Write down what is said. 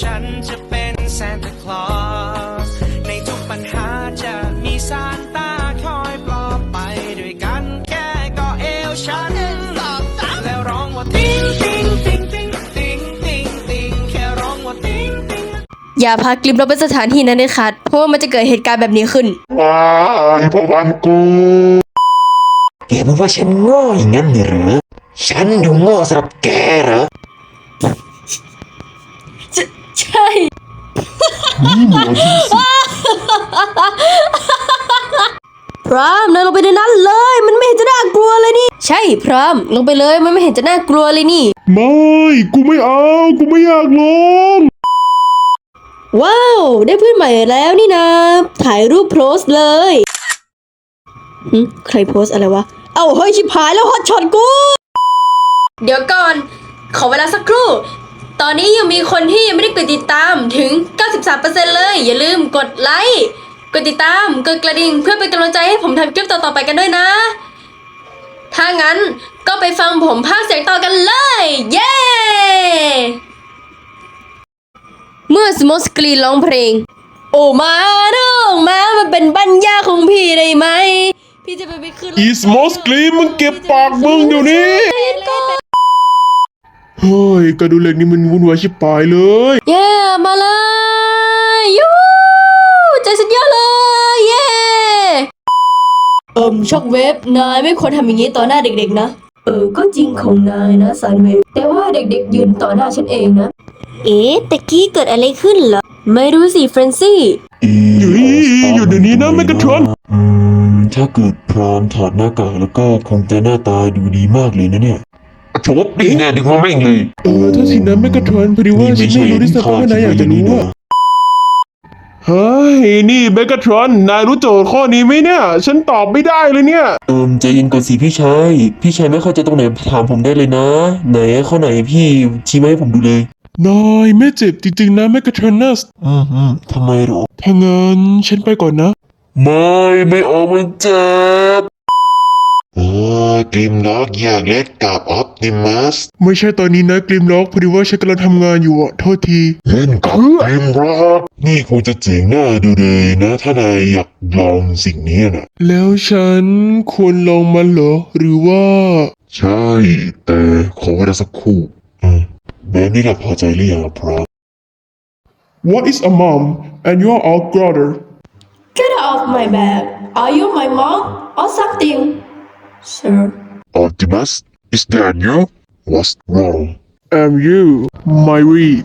ฉันจะเป็นซานตาคลอส ในทุกปัญหาจะมีซานตาคอยปลอบไปด้วยกันแค่ก็เอวฉัน แล้วร้องว่าติ๊งติ๊งติ๊งติ๊งติ๊งติ๊งติ๊งแค่ร้องว่าติ๊งติ๊งอย่าพาคลิปเราไปสถานที่นั้นเลยค่ะเพราะว่ามันจะเกิดเหตุการณ์แบบนี้ขึ้น ว้ายพวกวันกูแกบอกว่าฉันโง่อย่างนั้นเหรอ ฉันดูโง่สำหรับแกเหรอ ใช่ นี่เหนือที่สุดพรามนายลงไปในนั้นเลย มันไม่เห็นจะน่ากลัวเลยนี่ ใช่พรามลงไปเลยมันไม่เห็นจะน่ากลัวเลยนี่ ไม่ กูไม่เอา กูไม่อยากลง ว้าว ได้เพื่อนใหม่แล้วนี่นะ ถ่ายรูปโพสต์เลยหึใครโพสต์อะไรวะ เอ้าเฮ้ยชิบหายแล้วฮอตช็อตกู เดี๋ยวก่อน ขอเวลาสักครู่ ตอนนี้ยังมีคนที่ยังไม่ได้กดติดตามถึง 93%เลย อย่าลืมกดไลค์ กดติดตาม กดกระดิ่ง เพื่อเป็นกำลังใจให้ผมทำคลิปต่อๆไปกันด้วยนะ ถ้างั้นก็ไปฟังผมพากย์เสียงต่อกันเลย เย้ เมื่อสมอสกรีนร้องเพลง โอ้มาน้องมามันเป็นบัญญาของพี่ได้ไหม พี่จะไปไปขึ้นรถอีสมอสกรีมมึงเก็บปากมึงเดี๋ยวนี้ เฮ้ยกระดูเหล็กนี่มันวุ่นวายชิบปายเลย เย้มาเลยยูใจสุดยอดเลยเย้เอิมช็อกเวฟนายไม่ควรทำอย่างนี้ต่อหน้าเด็กๆนะ เออก็จริงของนายนะซันเวฟแต่ว่าเด็กๆยืนต่อหน้าฉันเองนะ เอ๊ะตะกี้เกิดอะไรขึ้นเหรอ ไม่รู้สิเฟรนซี่อยู่อยู่เดี๋ยวนี้นะแมกกาทรอนอืมถ้าเกิดพร้อมถอดหน้ากากแล้วก็คงจะหน้าตาดูดีมากเลยนะเนี่ย ชบดีแน่ดึงมาแม่งเลยเออถ้าทีนั้นแมกกาทรอนพอดีว่าฉันไม่รู้ที่สักว่านายอยากจะรู้ว่าเฮ้ยนี่แมกกาทรอนนายรู้โจทย์ข้อนี้ไหมเนี่ย ฉันตอบไม่ได้เลยเนี่ย เอิมใจเย็นก่อนสิพี่ชาย พี่ชายไม่เข้าใจตรงไหนถามผมได้เลยนะ ไหนข้อไหนพี่ชี้มาให้ผมดูเลยนายไม่เจ็บจริงๆนะแมกกาทรอนนัสอืมอืมทำไมหรอถ้างั้นฉันไปก่อนนะ ไม่ไม่เอามันเจ็บเออ กริมล็อกอยากเล่นกับออปติมัสไม่ใช่ตอนนี้นะกริมล็อกพอดีว่าฉันกำลังทำงานอยู่อะโทษที เล่นกับกริมล็อกนี่คงจะเจ๋งหน้าดูเลยนะ ถ้านายอยากลองสิ่งนี้นะแล้วฉันควรลองมันเหรอ หรือว่า ใช่ แต่ขอเวลาสักครู่อืมแบบนี้เราพอใจหรือยังพร้อม What is a mom and you are our brother Get off my back Are you my mom or something Sure Optimus is that you What's wrong? Am you my read